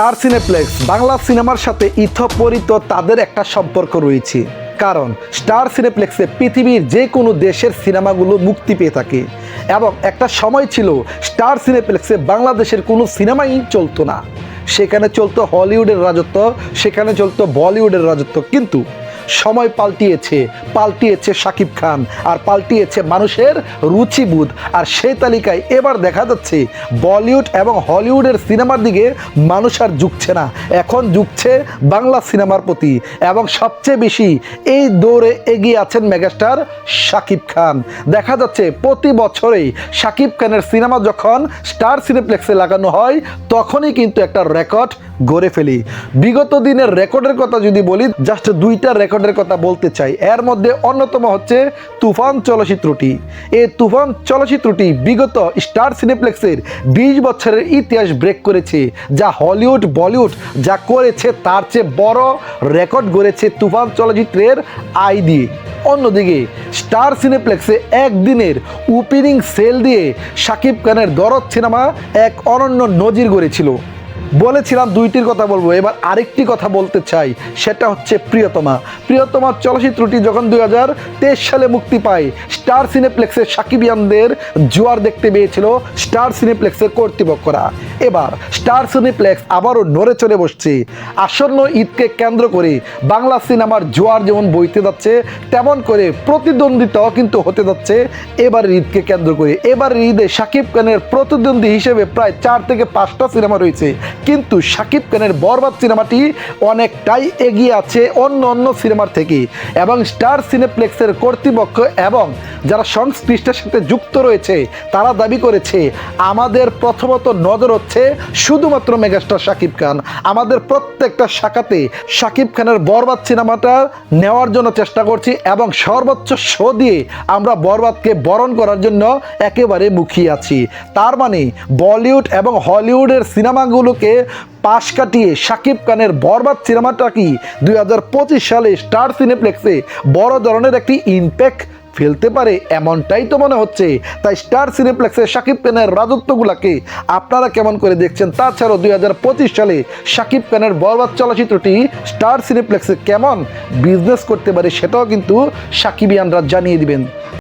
Star cineplex, Bangla সিনেমার সাথে ইথপরিত তাদের একটা সম্পর্ক রয়েছে। কারণ স্টার সিনেপ্লেক্সে পৃথিবীর যে কোনো দেশের সিনেমাগুলো মুক্তি পেয়ে থাকে। এবং একটা সময় ছিল স্টার সিনেপ্লেক্সে বাংলাদেশের কোনো সিনেমাই চলতো না। সেখানে চলতো হলিউডের রাজত্ব, সেখানে চলতো বলিউডের রাজত্ব। কিন্তু সময় পাল্টিয়েছে পাল্টিয়েছে শাকিব খান আর পাল্টিয়েছে মানুষের রুচিবোধ। আর সেই তালিকায় এবার দেখা যাচ্ছে বলিউড এবং হলিউডের সিনেমার দিকে মানুষ আর ঝুঁকছে না। এখন ঝুঁকছে বাংলা সিনেমার প্রতি এবং সবচেয়ে বেশি এই দৌড়ে এগিয়ে আছেন মেগাস্টার শাকিব খান। দেখা যাচ্ছে প্রতি বছরেই শাকিব খানের সিনেমা যখন স্টার সিনেপ্লেক্সে লাগানো হয়, তখনই কিন্তু একটা রেকর্ড গড়ে ফেলি। বিগত দিনের রেকর্ডের কথা যদি বলি জাস্ট দুইটা রেকর্ডের কথা বলতে চাই। এর মধ্যে অন্যতম হচ্ছে তুফান চলচ্চিত্রটি। এই তুফান চলচ্চিত্রটি বিগত স্টার সিনেপ্লেক্সের বিশ বছরের ইতিহাস ব্রেক করেছে, যা হলিউড, বলিউড যা করেছে তার চেয়ে বড় রেকর্ড গড়েছে তুফান চলচ্চিত্রের আই দিয়ে অন্যদিকে, স্টার সিনেপ্লেক্সে একদিনের ওপেনিং সেল দিয়ে শাকিব খানের দরদ সিনেমা এক অনন্য নজির গড়েছিল। বলেছিলাম দুইটির কথা বলব। এবার আরেকটি কথা বলতে চাই, সেটা হচ্ছে প্রিয়তমা। প্রিয়তমা চলচ্চিত্রটি যখন দুই হাজার তেইশ সালে মুক্তি পায়, স্টার সিনেপ্লেক্সের সাকিবিয়ানদের জোয়ার দেখতে পেয়েছিল স্টার সিনেপ্লেক্সের কর্তৃপক্ষরা। এবার স্টার সিনেপ্লেক্স আবারও নড়ে চড়ে বসছে। আসন্ন ঈদকে কেন্দ্র করে বাংলা সিনেমার জোয়ার যেমন বইতে যাচ্ছে, তেমন করে প্রতিদ্বন্দ্বিতাও কিন্তু হতে যাচ্ছে এবার ঈদকে কেন্দ্র করে। এবার ঈদে শাকিব খানের প্রতিদ্বন্দ্বী হিসেবে প্রায় চার থেকে পাঁচটা সিনেমা রয়েছে। কিন্তু শাকিব খানের বরবাদ সিনেমাটি অনেকটাই এগিয়ে আছে অন্য অন্য সিনেমার থেকে এবং স্টার সিনেপ্লেক্সের কর্তৃপক্ষ এবং যারা সংশ্লিষ্টের সাথে যুক্ত রয়েছে, তারা দাবি করেছে, আমাদের প্রথমত নজর হচ্ছে শুধুমাত্র মেগাস্টার শাকিব খান। আমাদের প্রত্যেকটা শাখাতে শাকিব খানের বরবাদ সিনেমাটা নেওয়ার জন্য চেষ্টা করছি এবং সর্বোচ্চ শো দিয়ে আমরা বরবাদকে বরণ করার জন্য একেবারে মুখিয়ে আছি। তার মানে বলিউড এবং হলিউডের সিনেমাগুলোকে পাশ কাটিয়ে শাকিব খানের বরবাদ সিনেমাটা কি দুই সালে স্টার সিনেপ্লেক্সে বড় ধরনের একটি ইম্প্যাক্ট ফেলতে পারে এমনটাই তো মনে হচ্ছে। তাই স্টার সিনেপ্লেক্সের শাকিব খানের রাজত্বগুলাকে আপনারা কেমন করে দেখছেন? তাছাড়াও দুই হাজার পঁচিশ সালে শাকিব খানের বরবাদ চলচ্চিত্রটি স্টার সিনেপ্লেক্সে কেমন বিজনেস করতে পারে সেটাও কিন্তু সাকিবিয়ানরা জানিয়ে দিবেন।